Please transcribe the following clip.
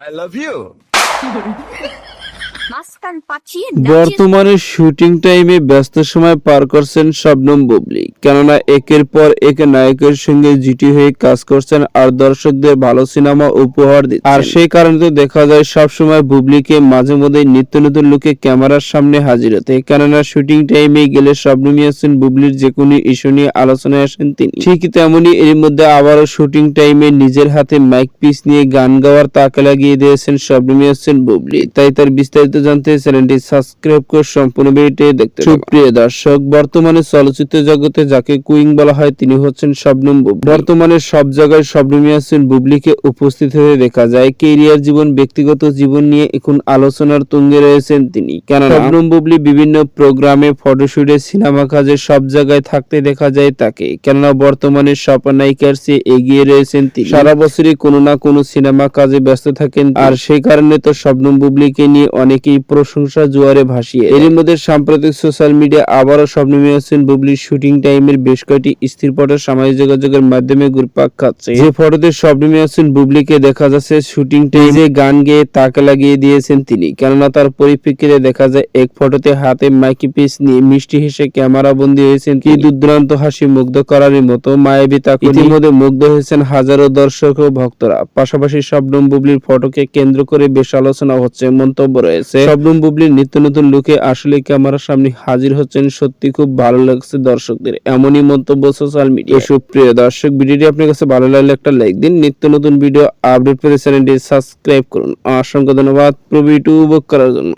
I love you. বর্তমানে shooting টাইমে ব্যস্ত সময় পার করছেন শবনম বুবলি। কেননা একের পর এক নায়কের সঙ্গে জুটি হয়ে কাজ করছেন আর দর্শকদের ভালো সিনেমা উপহার দিচ্ছেন। আর সেই কারণে তো দেখা যায় সব সময় বুবলিকে মাঝে মধ্যে নিত্য নতুন লুকে ক্যামেরার সামনে হাজির হতে কেননা শুটিং টাইমে গেলে শবনমী হাসান বুবলির যে কোনো ইস্যু নিয়ে আলোচনায় আসেন তিনি। ঠিক তেমনি এর মধ্যে আবারও শুটিং টাইমে নিজের হাতে মাইক পিস নিয়ে গান গাওয়ার তাকে লাগিয়ে দিয়েছেন শবনমী হাসান বুবলি। তাই তার বিস্তারিত জানতে চ্যানেলটি সাবস্ক্রাইব করে সম্পূর্ণ ভিডিওটি দেখতে। সুপ্রিয় দর্শক, বর্তমানে চলচ্চিত্র জগতে যাকে কুইং বলা হয়, তিনি হচ্ছেন শবনম বর্তমানে সব জায়গায় শবনমী হাসান বুবলিকে উপস্থিত হয়ে দেখা যায়, কেরিয়ার জীবন, ব্যক্তিগত জীবন নিয়ে এখন আলোচনার তুঙ্গে রয়েছেন তিনি। শবনম বুবলি বিভিন্ন প্রোগ্রামে, ফটোশুটে, সিনেমা কাজে সব জায়গায় থাকতে দেখা যায় তাকে। কেননা, বর্তমানে স্বপ্নায়িকার চেয়ে এগিয়ে রয়েছেন তিনি। সারা বছরই কোনো না কোনো সিনেমা কাজে ব্যস্ত থাকেন, আর সেই কারণে তো শবনম বুবলিকে নিয়ে অনেকেই প্রশংসা জোয়ারে ভাসিয়ে এর মধ্যে সাম্প্রতিক সোশ্যাল মিডিয়া আবারও শবনম হোসেন বুবলির শুটিং টাইমের বেশ কয়েকটি স্থির ফটো সামাজিক যোগাযোগের মাধ্যমে ঘুরপাক খাচ্ছে। যে ফটোতে শবনম হোসেন বুবলিকে দেখা যাচ্ছে, শুটিং টাইমে গান গেয়ে তাকে লাগিয়ে দিয়েছেন তিনি। কেননা তার পরিপ্রেক্ষিতে দেখা যায়, এক ফটোতে হাতে মাইকি পিস নিয়ে মিষ্টি হেসে ক্যামেরা বন্দী হয়েছেন কি দুর্দান্ত হাসি মুগ্ধ করার মতো মায়াবী তাকে ইতিমধ্যে মুগ্ধ হয়েছেন হাজারো দর্শক ও ভক্তরা। পাশাপাশি সব শবনম বুবলির ফটোকে কেন্দ্র করে বেশ আলোচনা হচ্ছে, মন্তব্য রয়েছে। শবনম বুবলির নিত্য নতুন লুকে আসলে ক্যামেরার সামনে হাজির হচ্ছেন সত্যি খুব ভালো লাগছে দর্শকদের এমনই মন্তব্য সোশ্যাল মিডিয়া সুপ্রিয় দর্শক ভিডিওটি আপনার কাছে ভালো লাগলে একটা লাইক দিন নিত্য নতুন ভিডিও আপডেট পেতে চ্যানেলটি সাবস্ক্রাইব করুন। অসংখ্য ধন্যবাদ প্রবি টু বুক করার জন্য।